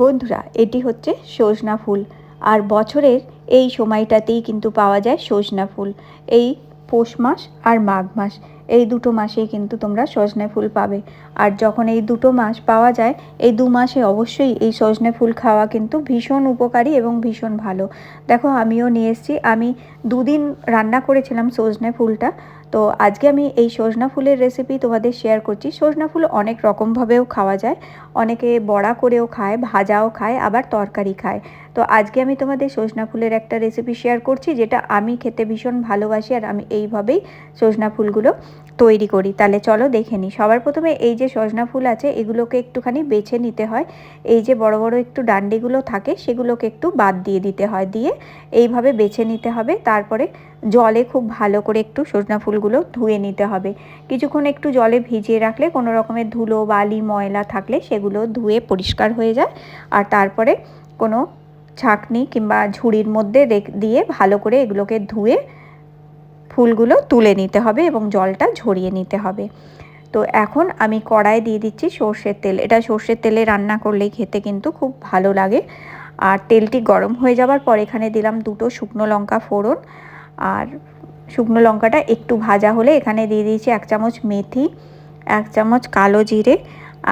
বন্ধুরা, এটি হচ্ছে সজনা ফুল। আর বছরের এই সময়টাতেই কিন্তু পাওয়া যায় সজনা ফুল। এই পৌষ মাস আর মাঘ মাস, এই দুটো মাসেই কিন্তু তোমরা সজনে ফুল পাবে। আর যখন এই দুটো মাস পাওয়া যায়, এই দু মাসে অবশ্যই এই সজনে ফুল খাওয়া কিন্তু ভীষণ উপকারী এবং ভীষণ ভালো। দেখো, আমিও নিয়ে এসেছি। আমি দুদিন রান্না করেছিলাম সজনে ফুলটা। তো আজকে আমি এই সজনা ফুলের রেসিপি তোমাদের শেয়ার করছি। সজনা ফুল অনেক রকমভাবেও খাওয়া যায়। অনেকে বড়া করেও খায়, ভাজাও খায়, আবার তরকারি খায়। তো আজকে আমি তোমাদের সজনা ফুলের একটা রেসিপি শেয়ার করছি, যেটা আমি খেতে ভীষণ ভালোবাসি আর আমি এইভাবেই সজনা ফুলগুলো তৈরি করি। তাহলে চলো দেখে নিই। সবার প্রথমে এই যে সজনা ফুল আছে, এগুলোকে একটুখানি বেছে নিতে হয়। এই যে বড় বড় একটু ডান্ডিগুলো থাকে, সেগুলোকে একটু বাদ দিয়ে দিতে হয়। দিয়ে এইভাবে বেছে নিতে হবে। তারপরে জলে খুব ভালো করে একটু সজনা ফুলগুলো ধুয়ে নিতে হবে। কিছুক্ষণ একটু জলে ভিজিয়ে রাখলে কোনো রকমের ধুলো বালি ময়লা থাকলে সেগুলো ধুয়ে পরিষ্কার হয়ে যায়। আর তারপরে কোনো ছাঁকনি কিংবা ঝুড়ির মধ্যে দিয়ে ভালো করে এগুলোকে ধুয়ে ফুলগুলো তুলে নিতে হবে এবং জলটা ঝরিয়ে নিতে হবে। তো এখন আমি কড়াই দিয়ে দিচ্ছি সর্ষের তেল। এটা সর্ষের তেলে রান্না করলেই খেতে কিন্তু খুব ভালো লাগে। আর তেলটি গরম হয়ে যাবার পর এখানে দিলাম দুটো শুকনো লঙ্কা ফোড়ন। আর শুকনো লঙ্কাটা একটু ভাজা হলে এখানে দিয়ে দিয়েছি এক চামচ মেথি, এক চামচ কালো জিরে,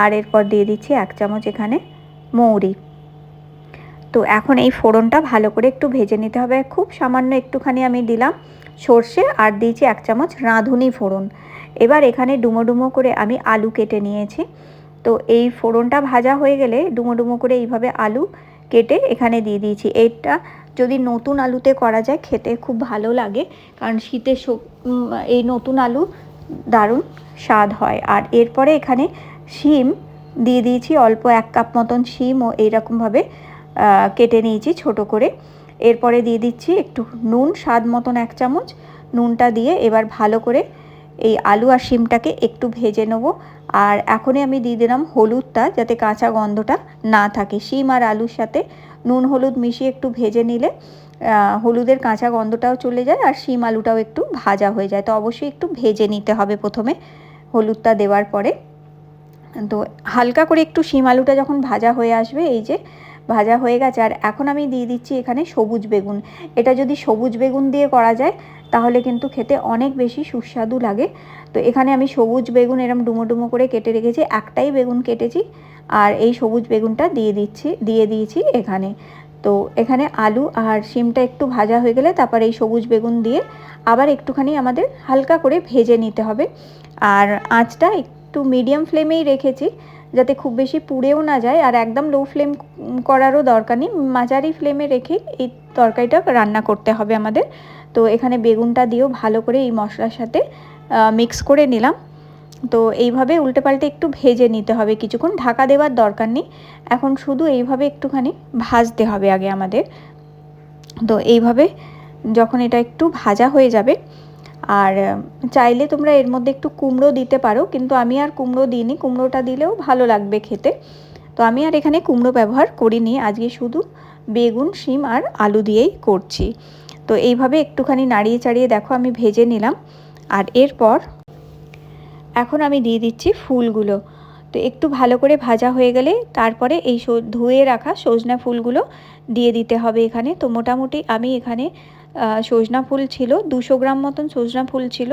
আর এরপর দিয়ে দিচ্ছি এক চামচ এখানে মৌরি। তো এখন এই ফোড়নটা ভালো করে একটু ভেজে নিতে হবে। খুব সামান্য একটুখানি আমি দিলাম। সর্ষে আর দিয়েছি এক চামচ রাঁধুনি ফোড়ন। এবার এখানে ডুমো ডুমো করে আমি আলু কেটে নিয়েছি। তো এই ফোড়নটা ভাজা হয়ে গেলে ডুমো ডুমো করে এইভাবে আলু কেটে এখানে দিয়ে দিয়েছি। এটা যদি নতুন আলুতে করা যায় খেতে খুব ভালো লাগে, কারণ শীতের এই নতুন আলু দারুণ স্বাদ হয়। আর এরপরে এখানে শিম দিয়ে দিয়েছি অল্প এক কাপ মতন শিমও এইরকমভাবে কেটে নিয়েছি ছোট করে। এরপরে দিয়ে দিচ্ছি একটু নুন, স্বাদ মতন এক চামচ। নুনটা দিয়ে এবার ভালো করে এই আলু আর শিমটাকে একটু ভেজে নেব। আর এখনই আমি দিয়ে দিলাম হলুদটা যাতে কাঁচা গন্ধটা না থাকে। শিম আর আলুর সাথে নুন, হলুদ মিশিয়ে একটু ভেজে নিলে হলুদের কাঁচা গন্ধটাও চলে যায় আর শিম আলুটাও একটু ভাজা হয়ে যায়। তো অবশ্যই একটু ভেজে নিতে হবে প্রথমে হলুদটা দেওয়ার পরে। তো হালকা করে একটু শিম আলুটা যখন ভাজা হয়ে আসবে, এই যে ভাজা হয়ে গেছে। আর এখন আমি দিয়ে দিচ্ছি এখানে সবুজ বেগুন। এটা যদি সবুজ বেগুন দিয়ে করা যায়, তাহলে কিন্তু খেতে অনেক বেশি সুস্বাদু লাগে। তো এখানে আমি সবুজ বেগুন এরম ডুমো ডুমো করে কেটে রেখেছি, একটাই বেগুন কেটেছি। আর এই সবুজ বেগুনটা দিয়ে দিচ্ছি, দিয়ে দিয়েছি এখানে। তো এখানে আলু আর শিমটা একটু ভাজা হয়ে গেলে তারপর এই সবুজ বেগুন দিয়ে আবার একটুখানি আমাদের হালকা করে ভেজে নিতে হবে। আর আঁচটা একটু মিডিয়াম ফ্লেমেই রেখেছি। যাতে খুব বেশি পুড়েও না যায় আর একদম লো ফ্লেম করারও দরকার নেই। মাঝারি ফ্লেমে রেখে এই তরকারিটা রান্না করতে হবে আমাদের। তো এখানে বেগুনটা দিয়েও ভালো করে এই মশলার সাথে মিক্স করে নিলাম। তো এইভাবে উল্টে পাল্টে একটু ভেজে নিতে হবে কিছুক্ষণ। ঢাকা দেওয়ার দরকার নেই। এখন শুধু এইভাবে একটুখানি ভাজতে হবে আগে আমাদের। তো এইভাবে যখন এটা একটু ভাজা হয়ে যাবে আর চাইলে তোমরা এর মধ্যে একটু কুমড়ো দিতে পারো, কিন্তু আমি আর কুমড়ো দিইনি, কুমড়োটা দিলেও ভালো লাগবে খেতে। তো আমি আর এখানে কুমড়ো ব্যবহার করিনি, আজকে শুধু বেগুন, শিম আর আলু দিয়েই করছি। তো এইভাবে একটুখানি নাড়িয়ে চাড়িয়ে দেখো আমি ভেজে নিলাম। আর এরপর এখন আমি দিয়ে দিচ্ছি ফুলগুলো। তো একটু ভালো করে ভাজা হয়ে গেলে তারপরে এই ধুয়ে রাখা সজনা ফুলগুলো দিয়ে দিতে হবে এখানে। তো মোটামুটি আমি এখানে সজনা ফুল ছিল, দুশো গ্রাম মতন সজনা ফুল ছিল।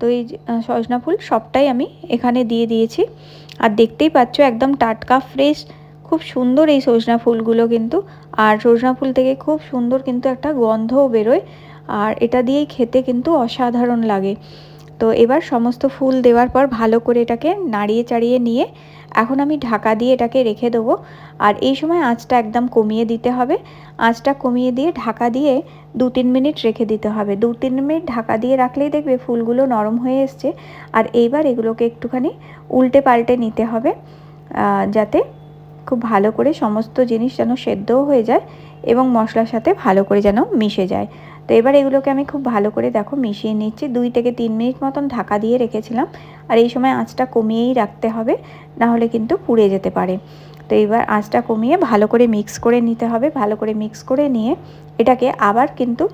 তো এই সজনা ফুল সবটাই আমি এখানে দিয়ে দিয়েছি। আর দেখতেই পাচ্ছ একদম টাটকা ফ্রেশ খুব সুন্দর এই সজনা ফুলগুলো কিন্তু। আর সজনা ফুল থেকে খুব সুন্দর কিন্তু একটা গন্ধও বেরোয়। আর এটা দিয়েই খেতে কিন্তু অসাধারণ লাগে। তো এবার সমস্ত ফুল দেওয়ার পর ভালো করে এটাকে নাড়িয়ে চাড়িয়ে নিয়ে এখন আমি ঢাকা দিয়ে এটাকে রেখে দেবো। আর এই সময় আঁচটা একদম কমিয়ে দিতে হবে। আঁচটা কমিয়ে দিয়ে ঢাকা দিয়ে দু তিন মিনিট রেখে দিতে হবে। দু তিন মিনিট ঢাকা দিয়ে রাখলেই দেখবে ফুলগুলো নরম হয়ে এসছে। আর এইবার এগুলোকে একটুখানি উল্টে পাল্টে নিতে হবে যাতে খুব ভালো করে সমস্ত জিনিস যেন সেদ্ধও হয়ে যায় এবং মশলার সাথে ভালো করে যেন মিশে যায়। তো এবার এগুলোকে আমি খুব ভালো করে দেখো মিশিয়ে নিচ্ছি। দুই থেকে তিন মিনিট মতন ঢাকা দিয়ে রেখেছিলাম। আর এই সময় আঁচটা কমিয়েই রাখতে হবে, না হলে কিন্তু পুড়ে যেতে পারে। তো এবার আঁচটা কমিয়ে ভালো করে মিক্স করে নিতে হবে। ভালো করে মিক্স করে নিয়ে এটাকে আবার কিন্তু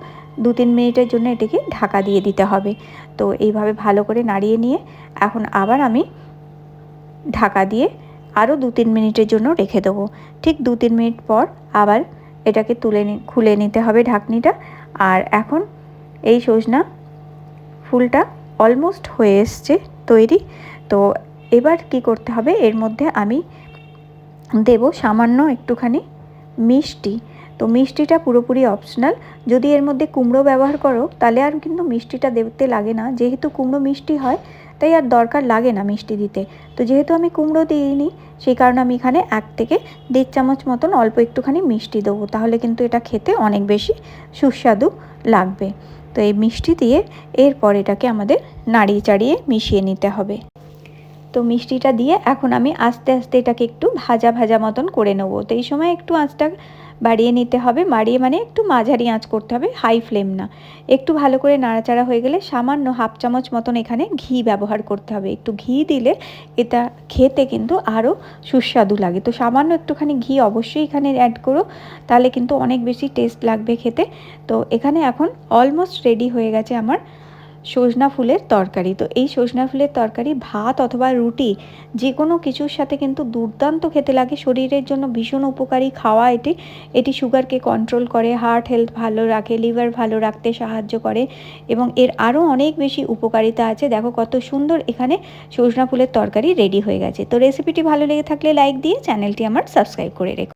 দু তিন মিনিটের জন্য এটাকে ঢাকা দিয়ে দিতে হবে। তো এইভাবে ভালো করে নাড়িয়ে নিয়ে এখন আবার আমি ঢাকা দিয়ে আরও দু তিন মিনিটের জন্য রেখে দেবো। ঠিক দু তিন মিনিট পর আবার এটাকে তুলে খুলে নিতে হবে ঢাকনিটা। আর এখন এই সজনা ফুলটা অলমোস্ট হয়ে এসছে তৈরি। তো এবার কি করতে হবে, এর মধ্যে আমি দেব সামান্য একটুখানি মিষ্টি। তো মিষ্টিটা পুরোপুরি অপশনাল যদি এর মধ্যে কুমড়ো ব্যবহার করো, তাহলে আর কিন্তু মিষ্টিটা দেখতে লাগে না। যেহেতু কুমড়ো মিষ্টি হয় তাই আর দরকার লাগে না মিষ্টি দিতে। তো যেহেতু আমি কুমড়ো দিইনি, সেই কারণে আমি এখানে এক থেকে দেড় চামচ মতন অল্প একটুখানি মিষ্টি দেবো। তাহলে কিন্তু এটা খেতে অনেক বেশি সুস্বাদু লাগবে। তো এই মিষ্টি দিয়ে এরপর এটাকে আমাদের নাড়িয়ে চাড়িয়ে মিশিয়ে নিতে হবে। তো মিষ্টিটা দিয়ে এখন আমি আস্তে আস্তে এটাকে একটু ভাজা ভাজা মতন করে নেব। তো এই সময় একটু আঁচটা বাড়িয়ে নিতে হবে। বাড়িয়ে মানে একটু মাঝারি আঁচ করতে হবে হাই ফ্লেম না। একটু ভালো করে নাড়াচাড়া হয়ে গেলে সামান্য হাফ চামচ মতন এখানে ঘি ব্যবহার করতে হবে। একটু ঘি দিলে এটা খেতে কিন্তু আরও সুস্বাদু লাগে। তো সামান্য একটুখানি ঘি অবশ্যই এখানে অ্যাড করো, তাহলে কিন্তু অনেক বেশি টেস্ট লাগবে খেতে। তো এখানে এখন অলমোস্ট রেডি হয়ে গেছে আমার সজনা ফুলের তরকারি। তো এই সজনা ফুলের তরকারি, ভাত অথবা রুটি যে কোনো কিছুর সাথে কিন্তু দুর্দান্ত খেতে লাগে। শরীরের জন্য ভীষণ উপকারী খাওয়া এটি। এটি সুগারকে কন্ট্রোল করে হার্ট হেলথ ভালো রাখে লিভার ভালো রাখতে সাহায্য করে এবং এর আরও অনেক বেশি উপকারিতা আছে। দেখো কত সুন্দর এখানে সজনা ফুলের তরকারি রেডি হয়ে গেছে। তো রেসিপিটি ভালো লেগে থাকলে লাইক দিয়ে চ্যানেলটি আমার সাবস্ক্রাইব করে রেখো।